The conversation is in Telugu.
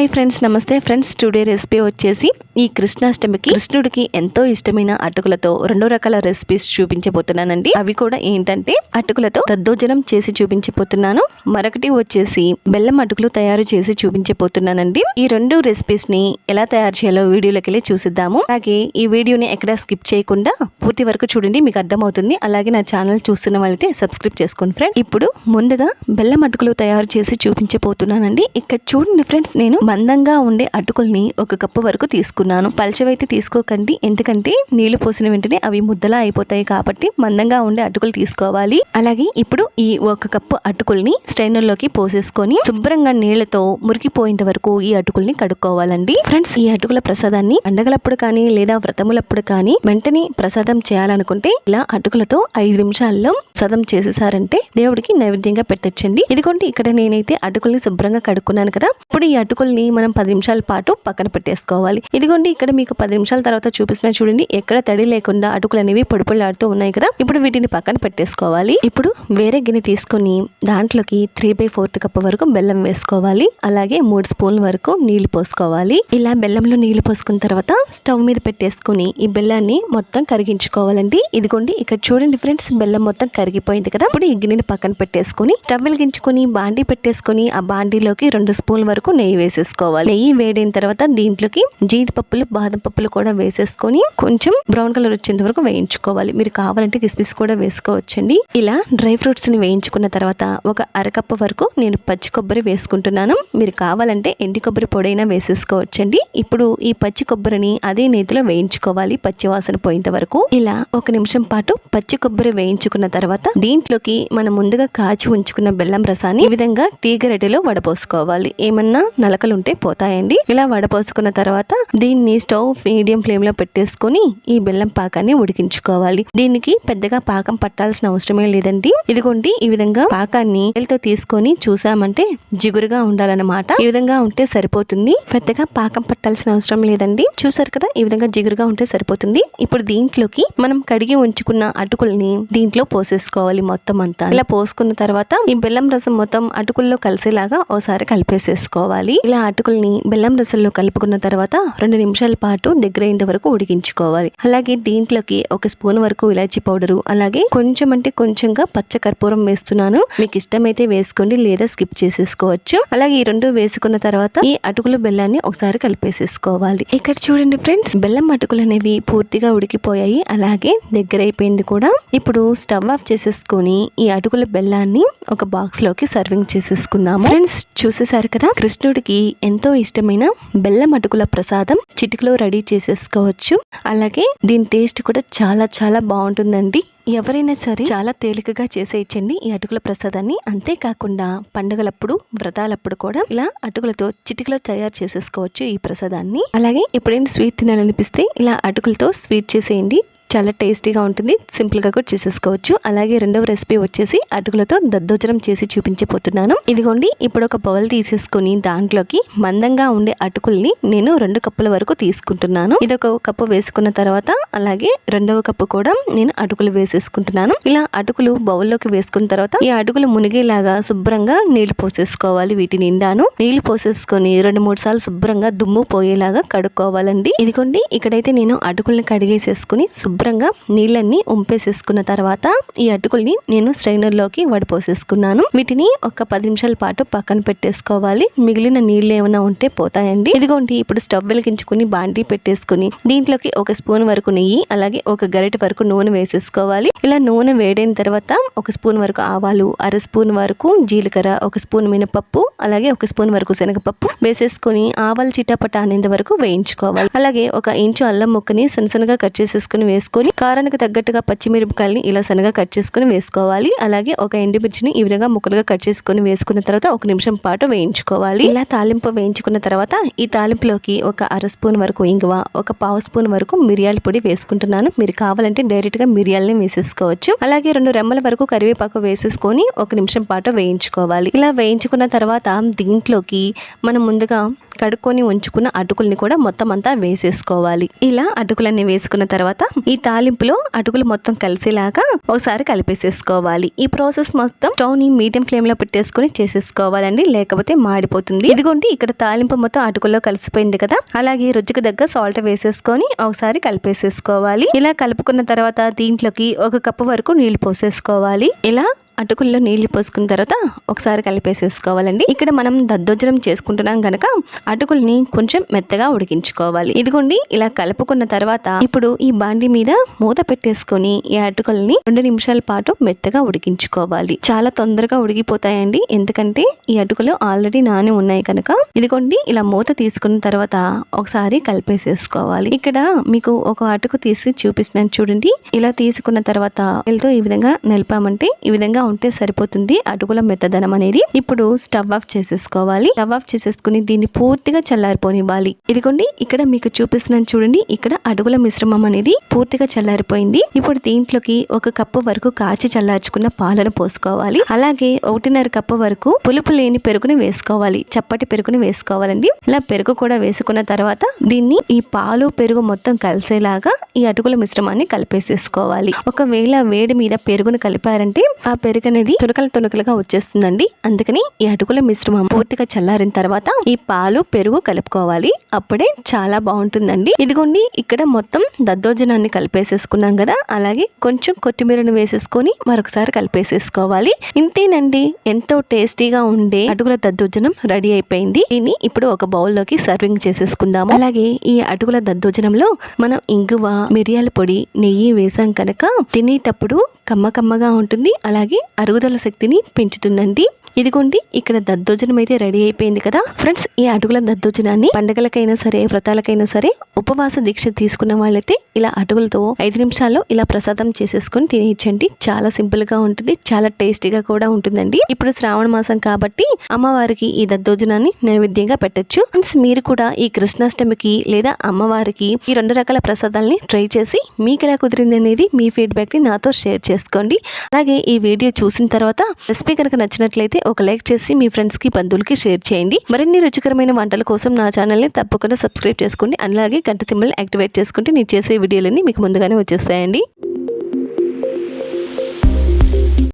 హాయ్ ఫ్రెండ్స్ నమస్తే ఫ్రెండ్స్. టుడే రెసిపీ వచ్చేసి ఈ కృష్ణాష్టమికి కృష్ణుడికి ఎంతో ఇష్టమైన అటుకులతో రెండు రకాల రెసిపీస్ చూపించబోతున్నానండి. అవి కూడా ఏంటంటే అటుకులతో దద్దోజనం చేసి చూపించబోతున్నాను. మరొకటి వచ్చేసి బెల్లం అటుకులు తయారు చేసి చూపించబోతున్నానండి. ఈ రెండు రెసిపీస్ని ఎలా తయారు చేయాలో వీడియోలోకి వెళ్ళి చూసిద్దాము. అలాగే ఈ వీడియోని ఎక్కడ స్కిప్ చేయకుండా పూర్తి వరకు చూడండి మీకు అర్థమవుతుంది. అలాగే నా ఛానల్ చూస్తున్న వాళ్ళైతే సబ్స్క్రైబ్ చేసుకోండి ఫ్రెండ్ ఇప్పుడు ముందుగా బెల్లం అటుకులు తయారు చేసి చూపించబోతున్నానండి. ఇక్కడ చూడండి ఫ్రెండ్స్ నేను మందంగా ఉండే అటుకుల్ని ఒక కప్పు వరకు తీసుకున్నాను. పల్చవైతే తీసుకోకండి. ఎందుకంటే నీళ్ళు పోసిన వెంటనే అవి ముద్దలా అయిపోతాయి కాబట్టి మందంగా ఉండే అటుకులు తీసుకోవాలి. అలాగే ఇప్పుడు ఈ ఒక కప్పు అటుకుల్ని స్ట్రైనర్లోకి పోసేసుకొని శుభ్రంగా నీళ్ళతో మురికిపోయేంత వరకు ఈ అటుకుల్ని కడుక్కోవాలండి. ఫ్రెండ్స్ ఈ అటుకుల ప్రసాదాన్ని పండగలప్పుడు కానీ లేదా వ్రతములప్పుడు కానీ వెంటనే ప్రసాదం చేయాలనుకుంటే ఇలా అటుకులతో ఐదు నిమిషాల్లో ప్రసాదం చేసేసారంటే దేవుడికి నైవేద్యంగా పెట్టచ్చండి. ఇదిగోండి ఇక్కడ నేనైతే అటుకుల్ని శుభ్రంగా కడుక్కున్నాను కదా. ఇప్పుడు ఈ అటుకుల్ని మనం పది నిమిషాల పాటు పక్కన పెట్టేసుకోవాలి. ఇదిగోండి ఇక్కడ మీకు పది నిమిషాల తర్వాత చూపిస్తున్నా చూడండి ఎక్కడ తడి లేకుండా అటుకులు అనేవి పొడిపొడిలాడుతూ ఉన్నాయి కదా? ఇప్పుడు వీటిని పక్కన పెట్టేసుకోవాలి. ఇప్పుడు వేరే గిన్నె తీసుకొని దాంట్లోకి త్రీ బై ఫోర్త్ కప్ వరకు బెల్లం వేసుకోవాలి. అలాగే మూడు స్పూన్ వరకు నీళ్ళు పోసుకోవాలి. ఇలా బెల్లంలో నీళ్ళు పోసుకున్న తర్వాత స్టవ్ మీద పెట్టేసుకుని ఈ బెల్లాన్ని మొత్తం కరిగించుకోవాలండి. ఇదిగోండి ఇక్కడ చూడండి ఫ్రెండ్స్ బెల్లం మొత్తం కరిగిపోయింది కదా? ఇప్పుడు ఈ గిన్నెని పక్కన పెట్టేసుకుని స్టవ్ వెలిగించుకొని బాండీ పెట్టేసుకొని ఆ బాండీలోకి రెండు స్పూన్ల వరకు నెయ్యి వేసేసుకోవాలి. నెయ్యి వేడిన తర్వాత దీంట్లోకి జీడిపప్పులు బాదం పప్పులు కూడా వేసేసుకొని కొంచెం బ్రౌన్ కలర్ వచ్చేంత వరకు వేయించుకోవాలి. మీరు కావాలంటే కిస్మిస్ కూడా వేసుకోవచ్చండి. ఇలా డ్రై ఫ్రూట్స్ని వేయించుకున్న తర్వాత ఒక అరకప్పు వరకు నేను పచ్చి కొబ్బరి వేసుకుంటున్నాను. మీరు కావాలంటే ఎండి కొబ్బరి పొడైనా వేసేసుకోవచ్చండి. ఇప్పుడు ఈ పచ్చి కొబ్బరిని అదే నేతిలో వేయించుకోవాలి పచ్చి వాసన పోయేంత వరకు. ఇలా ఒక నిమిషం పాటు పచ్చి కొబ్బరి వేయించుకున్న తర్వాత దీంట్లోకి మనం ముందుగా కాచి ఉంచుకున్న బెల్లం రసాన్ని ఈ విధంగా టీ గరిటెలో వడపోసుకోవాలి. ఏమన్నా నలకలు ఉంటే పోతాయండి. ఇలా వడపోసుకున్న తర్వాత దీన్ని స్టవ్ మీడియం ఫ్లేమ్లో పెట్టేసుకొని ఈ బెల్లం పాకాన్ని ఉడికించుకోవాలి. దీనికి పెద్దగా పాకం పట్టాల్సిన అవసరమే లేదండి. ఇదిగోండి ఈ విధంగా పాకాన్ని వేలితో తీసుకొని చూసామంటే జిగురుగా ఉండాలన్నమాట. ఈ విధంగా ఉంటే సరిపోతుంది. పెద్దగా పాకం పట్టాల్సిన అవసరం లేదండి. చూసారు కదా ఈ విధంగా జిగురుగా ఉంటే సరిపోతుంది. ఇప్పుడు దీంట్లోకి మనం కడిగి ఉంచుకున్న అటుకుల్ని దీంట్లో పోసేసుకోవాలి మొత్తం అంతా. ఇలా పోసుకున్న తర్వాత ఈ బెల్లం రసం మొత్తం అటుకుల్లో కలిసేలాగా ఓసారి కలిపేసేసుకోవాలి. ఇలా అటుకుల్ని బెల్లం రసంలో కలుపుకున్న తర్వాత రెండు నిమిషాల పాటు దగ్గర వరకు ఉడికించుకోవాలి. అలాగే దీంట్లోకి ఒక స్పూన్ వరకు ఇలాచీ పౌడరు అలాగే కొంచెం అంటే కొంచెంగా పచ్చ కర్పూరం వేస్తున్నాను. మీకు ఇష్టమైతే వేసుకోండి లేదా స్కిప్ చేసేసుకోవచ్చు. అలాగే ఈ రెండు వేసుకున్న తర్వాత ఈ అటుకులు బెల్లాన్ని ఒకసారి కలిపేసేసుకోవాలి. ఇక్కడ చూడండి ఫ్రెండ్స్ బెల్లం అటుకులు అనేవి పూర్తిగా ఉడికిపోయాయి. అలాగే దగ్గర అయిపోయింది కూడా. ఇప్పుడు స్టవ్ ఆఫ్ చేసేసుకొని ఈ అటుకుల బెల్లాన్ని ఒక బాక్స్లోకి సర్వింగ్ చేసేసుకున్నాము ఫ్రెండ్స్ చూసేసారు కదా? కృష్ణుడికి ఎంతో ఇష్టమైన బెల్లం అటుకుల ప్రసాదం చిటికలో రెడీ చేసేసుకోవచ్చు. అలాగే దీని టేస్ట్ కూడా చాలా చాలా బాగుంటుందండి. ఎవరైనా సరే చాలా తేలికగా చేసేయచ్చండి ఈ అటుకుల ప్రసాదాన్ని. అంతేకాకుండా పండుగలప్పుడు వ్రతాలప్పుడు కూడా ఇలా అటుకులతో చిటికలో తయారు చేసేసుకోవచ్చు ఈ ప్రసాదాన్ని. అలాగే ఎప్పుడైనా స్వీట్ తినాలనిపిస్తే ఇలా అటుకులతో స్వీట్ చేసేయండి. చాలా టేస్టీగా ఉంటుంది. సింపుల్గా కూడా చేసేసుకోవచ్చు. అలాగే రెండవ రెసిపీ వచ్చేసి అటుకులతో దద్దోజనం చేసి చూపించబోతున్నాను. ఇదిగోండి ఇప్పుడు ఒక బౌల్ తీసేసుకొని దాంట్లోకి మందంగా ఉండే అటుకుల్ని నేను రెండు కప్పుల వరకు తీసుకుంటున్నాను. ఇది ఒక కప్పు వేసుకున్న తర్వాత అలాగే రెండవ కప్పు కూడా నేను అటుకులు వేసేసుకుంటున్నాను. ఇలా అటుకులు బౌల్లోకి వేసుకున్న తర్వాత ఈ అటుకులు మునిగేలాగా శుభ్రంగా నీళ్ళు పోసేసుకోవాలి వీటి నిండాను. నీళ్ళు పోసేసుకొని రెండు మూడు సార్లు శుభ్రంగా దుమ్ము పోయేలాగా కడుక్కోవాలండి. ఇదిగోండి ఇక్కడైతే నేను అటుకుల్ని కడిగేసేసుకుని శుభ్రంగా నీళ్ళన్నీ ఉంపేసేసుకున్న తర్వాత ఈ అటుకుల్ని నేను స్ట్రైనర్లోకి వడిపోసేసుకున్నాను. వీటిని ఒక పది నిమిషాల పాటు పక్కన పెట్టేసుకోవాలి. మిగిలిన నీళ్ళు ఏమైనా ఉంటే పోతాయండి. ఇదిగోండి ఇప్పుడు స్టవ్ వెలిగించుకుని బాండీ పెట్టేసుకుని దీంట్లోకి ఒక స్పూన్ వరకు నెయ్యి అలాగే ఒక గరిటె వరకు నూనె వేసేసుకోవాలి. ఇలా నూనె వేడైన తర్వాత ఒక స్పూన్ వరకు ఆవాలు అర స్పూన్ వరకు జీలకర్ర ఒక స్పూన్ మినపప్పు అలాగే ఒక స్పూన్ వరకు శనగపప్పు వేసేసుకొని ఆవాలు చిట్టపట అనేంత వరకు వేయించుకోవాలి. అలాగే ఒక ఇంచు అల్లం ముక్కని సన్నసనగా కట్ చేసేసుకుని వేసుకొని కారానికి తగ్గట్టుగా పచ్చిమిరపకాయలని ఇలా సన్నగా కట్ చేసుకుని వేసుకోవాలి. అలాగే ఒక ఎండుమిర్చిని ఈ విధంగా ముక్కలుగా కట్ చేసుకుని వేసుకున్న తర్వాత ఒక నిమిషం పాటు వేయించుకోవాలి. ఇలా తాలింపు వేయించుకున్న తర్వాత ఈ తాలింపులోకి ఒక అర స్పూన్ వరకు ఇంగువ ఒక పావు స్పూన్ వరకు మిరియాల పొడి వేసుకుంటున్నాను. మీరు కావాలంటే డైరెక్ట్గా మిరియాలని వేసేసుకోవచ్చు. అలాగే రెండు రెమ్మల వరకు కరివేపాకు వేసేసుకొని ఒక నిమిషం పాటు వేయించుకోవాలి. ఇలా వేయించుకున్న తర్వాత దీంట్లోకి మనం ముందుగా కడుక్కొని ఉంచుకున్న అటుకుల్ని కూడా మొత్తం అంతా వేసేసుకోవాలి. ఇలా అటుకులన్నీ వేసుకున్న తర్వాత ఈ తాలింపులో అటుకులు మొత్తం కలిసేలాగా ఒకసారి కలిపేసేసుకోవాలి. ఈ ప్రాసెస్ మొత్తం స్టవ్ని మీడియం ఫ్లేమ్లో పెట్టేసుకొని చేసేసుకోవాలండి లేకపోతే మాడిపోతుంది. ఇదిగోండి ఇక్కడ తాలింపు మొత్తం అటుకుల్లో కలిసిపోయింది కదా? అలాగే రుచికి దగ్గర సాల్ట్ వేసేసుకొని ఒకసారి కలిపేసేసుకోవాలి. ఇలా కలుపుకున్న తర్వాత దీంట్లోకి ఒక కప్పు వరకు నీళ్ళు పోసేసుకోవాలి. ఇలా అటుకుల్లో నీళ్ళు పోసుకున్న తర్వాత ఒకసారి కలిపేసేసుకోవాలండి. ఇక్కడ మనం దద్దోజనం చేసుకుంటున్నాం గనక అటుకుల్ని కొంచెం మెత్తగా ఉడికించుకోవాలి. ఇదిగోండి ఇలా కలుపుకున్న తర్వాత ఇప్పుడు ఈ బాండి మీద మూత పెట్టేసుకొని ఈ అటుకుల్ని రెండు నిమిషాల పాటు మెత్తగా ఉడికించుకోవాలి. చాలా తొందరగా ఉడికిపోతాయండి. ఎందుకంటే ఈ అటుకులు ఆల్రెడీ నాని ఉన్నాయి కనుక. ఇదిగోండి ఇలా మూత తీసుకున్న తర్వాత ఒకసారి కలిపేసేసుకోవాలి. ఇక్కడ మీకు ఒక అటుకు తీసి చూపిస్తున్నాను చూడండి. ఇలా తీసుకున్న తర్వాత వీళ్ళతో ఈ విధంగా నిలిపామంటే ఈ విధంగా ఉంటే సరిపోతుంది. అటుకుల మెత్తదనం అనేది ఇప్పుడు స్టవ్ ఆఫ్ చేసేసుకోవాలి. స్టవ్ ఆఫ్ చేసేసుకుని దీన్ని పూర్తిగా చల్లారిపోనివ్వాలి. ఇదిగోండి ఇక్కడ మీకు చూపిస్తున్నాను చూడండి. ఇక్కడ అటుకుల మిశ్రమం అనేది పూర్తిగా చల్లారిపోయింది. ఇప్పుడు దీంట్లోకి ఒక కప్పు వరకు కాచి చల్లార్చుకున్న పాలను పోసుకోవాలి. అలాగే ఒకటిన్నర కప్పు వరకు పులుపు లేని పెరుగుని వేసుకోవాలి. చప్పటి పెరుగుని వేసుకోవాలండి. ఇలా పెరుగు కూడా వేసుకున్న తర్వాత దీన్ని ఈ పాలు పెరుగు మొత్తం కలిసేలాగా ఈ అటుకుల మిశ్రమాన్ని కలిపేసేసుకోవాలి. ఒకవేళ వేడి మీద పెరుగును కలిపారంటే ఆ పెరుగు అనేది తునకలు తునకలుగా వచ్చేస్తుందండి. అందుకని ఈ అటుకుల మిశ్రమం పూర్తిగా చల్లారిన తర్వాత ఈ పాలు పెరుగు కలుపుకోవాలి. అప్పుడే చాలా బాగుంటుందండి. ఇదిగోండి ఇక్కడ మొత్తం దద్దోజనాన్ని కలిపేసేసుకున్నాం కదా. అలాగే కొంచెం కొత్తిమీరను వేసేసుకొని మరొకసారి కలిపేసేసుకోవాలి. ఇంతేనండి ఎంతో టేస్టీగా ఉండే అటుకుల దద్దోజనం రెడీ అయిపోయింది. దీన్ని ఇప్పుడు ఒక బౌల్లోకి సర్వింగ్ చేసేసుకుందాము. అలాగే ఈ అటుకుల దద్దోజనంలో మనం ఇంగువ మిరియాల పొడి నెయ్యి వేసాం కనుక తినేటప్పుడు కమ్మ కమ్మగా ఉంటుంది. అలాగే అరుగుదల శక్తిని పెంచుతుందండి. ఇదిగోండి ఇక్కడ దద్దోజనం అయితే రెడీ అయిపోయింది కదా. ఫ్రెండ్స్ ఈ అటుకుల దద్దోజనాన్ని పండగలకైనా సరే వ్రతాలకైనా సరే ఉపవాస దీక్ష తీసుకున్న వాళ్ళైతే ఇలా అటుకులతో ఐదు నిమిషాల్లో ఇలా ప్రసాదం చేసేసుకొని తినేయచ్చండి. చాలా సింపుల్గా ఉంటుంది చాలా టేస్టీగా కూడా ఉంటుందండి. ఇప్పుడు శ్రావణ మాసం కాబట్టి అమ్మవారికి ఈ దద్దోజనాన్ని నైవేద్యంగా పెట్టచ్చు. ఫ్రెండ్స్ మీరు కూడా ఈ కృష్ణాష్టమికి లేదా అమ్మవారికి ఈ రెండు రకాల ప్రసాదాలని ట్రై చేసి మీకు ఎలా కుదిరింది అనేది మీ ఫీడ్బ్యాక్ని నాతో షేర్ చేసుకోండి. అలాగే ఈ వీడియో చూసిన తర్వాత రెసిపీ కనుక నచ్చినట్లయితే ఒక లైక్ చేసి మీ ఫ్రెండ్స్కి బంధువులకి షేర్ చేయండి. మరిన్ని రుచికరమైన వంటల కోసం నా ఛానల్ని తప్పకుండా సబ్స్క్రైబ్ చేసుకోండి అలాగే గంట సింబల్ యాక్టివేట్ చేసుకుంటే నేను చేసే వీడియోలన్నీ మీకు ముందుగానే వచ్చేస్తాయండి.